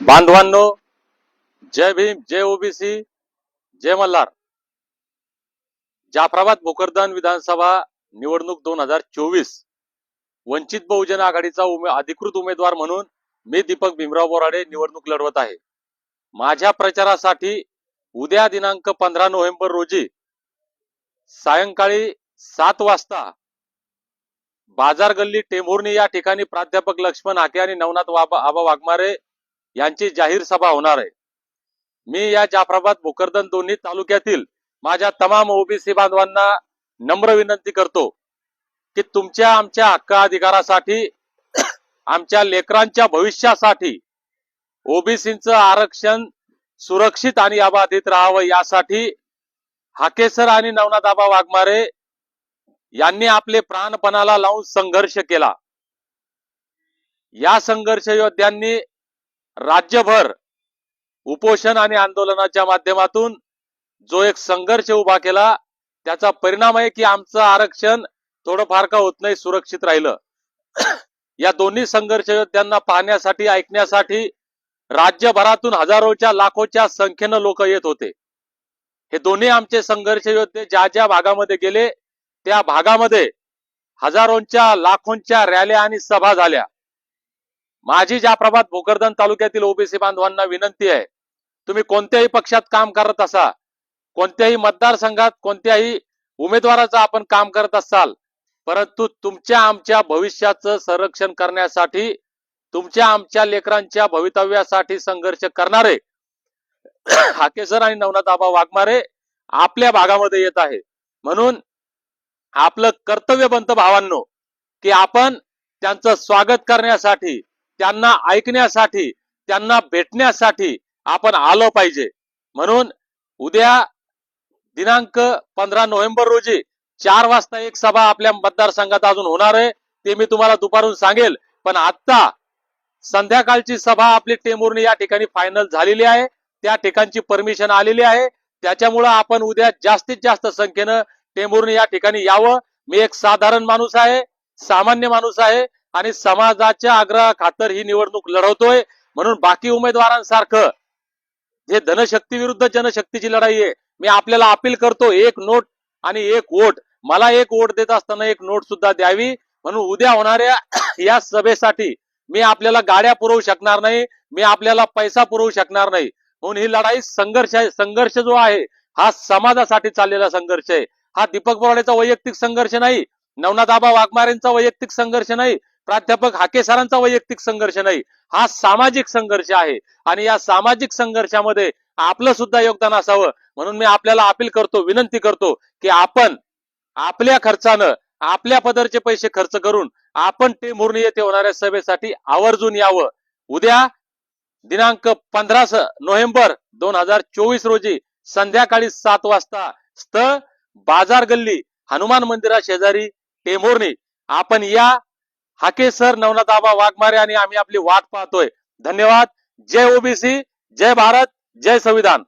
बांधवांनो जय भीम जय ओबीसी जय मल्हार. जाफराबाद भोकरदान विधानसभा निवडणूक दोन हजार चोवीस. वंचित बहुजन आघाडीचा उमे अधिकृत उमेदवार म्हणून मी दीपक भीमराव बोराडे निवडणूक लढवत आहे. माझ्या प्रचारासाठी उद्या दिनांक पंधरा नोव्हेंबर रोजी सायंकाळी सात वाजता बाजार गल्ली टेंभुर्णी या ठिकाणी प्राध्यापक लक्ष्मण हाके आणि नवनाथ वाबा आबा वाघमारे यांची जाहीर सभा होणार आहे. मी या जाफराबाद भोकरदन दोन्ही तालुक्यातील माझ्या तमाम ओबीसी बांधवांना नम्र विनंती करतो की तुमच्या आमच्या हक्क अधिकारासाठी आमच्या लेकरांच्या भविष्यासाठी ओबीसीचं आरक्षण सुरक्षित आणि अबाधित राहावं यासाठी हाकेसर आणि नवनाथाबा वाघमारे यांनी आपले प्राणपणाला लावून संघर्ष केला. या संघर्ष योद्ध्यांनी राज्यभर उपोषण आणि आंदोलनाच्या माध्यमातून जो एक संघर्ष उभा केला त्याचा परिणाम आहे की आमचं आरक्षण थोडंफार का होत नाही सुरक्षित राहिलं. या दोन्ही संघर्ष योद्ध्यांना पाहण्यासाठी ऐकण्यासाठी राज्यभरातून हजारोच्या लाखोच्या संख्येनं लोक येत होते. हे दोन्ही आमचे संघर्ष योद्धे ज्या ज्या भागामध्ये गेले त्या भागामध्ये हजारोंच्या लाखोंच्या रॅल्या आणि सभा झाल्या. माझी ज्या प्रभात भोकरदन तालुक्यातील ओबीसी बांधवांना विनंती आहे तुम्ही कोणत्याही पक्षात काम करत असा कोणत्याही मतदारसंघात कोणत्याही उमेदवाराचं आपण काम करत असाल परंतु तुमच्या आमच्या भविष्याचं संरक्षण करण्यासाठी तुमच्या आमच्या लेकरांच्या भवितव्यासाठी संघर्ष करणारे हाकेसर आणि नवनाथ आबा वाघमारे आपल्या भागामध्ये येत आहे. म्हणून आपलं कर्तव्य बनतं भावांनो की आपण त्यांचं स्वागत करण्यासाठी त्यांना ऐकण्यासाठी त्यांना भेटण्यासाठी आपण आलो पाहिजे. म्हणून उद्या दिनांक पंधरा नोव्हेंबर रोजी चार वाजता एक सभा आपल्या मतदारसंघात अजून होणार आहे. ते मी तुम्हाला दुपारून सांगेल. पण आता संध्याकाळची सभा आपली टेंभुर्णी या ठिकाणी फायनल झालेली आहे. त्या ठिकाणची परमिशन आलेली आहे. त्याच्यामुळं आपण उद्या जास्तीत जास्त संख्येनं टेंभुर्णी या ठिकाणी यावं. मी एक साधारण माणूस आहे सामान्य माणूस आहे. आणि समाजाच्या आग्रह खातर ही निवडणूक लढवतोय म्हणून बाकी उमेदवारांसारखं हे धनशक्ती विरुद्ध जनशक्तीची लढाई आहे मी आपल्याला अपील करतो एक नोट आणि एक वोट. मला एक वोट देत असताना एक नोट सुद्धा द्यावी. म्हणून उद्या होणाऱ्या या सभेसाठी मी आपल्याला गाड्या पुरवू शकणार नाही मी आपल्याला पैसा पुरवू शकणार नाही. म्हणून ही लढाई संघर्ष आहे. संघर्ष जो आहे हा समाजासाठी चाललेला संघर्ष आहे. हा दीपक बोराडेचा वैयक्तिक संघर्ष नाही नवनाथ आबा वाघमारेंचा वैयक्तिक संघर्ष नाही प्राध्यापक हाके सरांचा वैयक्तिक संघर्ष नाही हा सामाजिक संघर्ष आहे. आणि या सामाजिक संघर्षामध्ये आपलं सुद्धा योगदान असावं. म्हणून मी आपल्याला अपील करतो विनंती करतो की आपण आपल्या खर्चानं आपल्या पदरचे पैसे खर्च करून आपण टेंभुर्णी येथे होणाऱ्या सभेसाठी आवर्जून यावं. उद्या दिनांक पंधरा नोव्हेंबर दोन हजार चोवीस रोजी संध्याकाळी सात वाजता स्थ बाजार गल्ली हनुमान मंदिरा शेजारी टेमोर्णी. आपण या हाके सर नवनाथ आबा वाघमारे आणि आम्ही आपली वाट पाहतोय. धन्यवाद. जय ओबीसी जय भारत जय संविधान.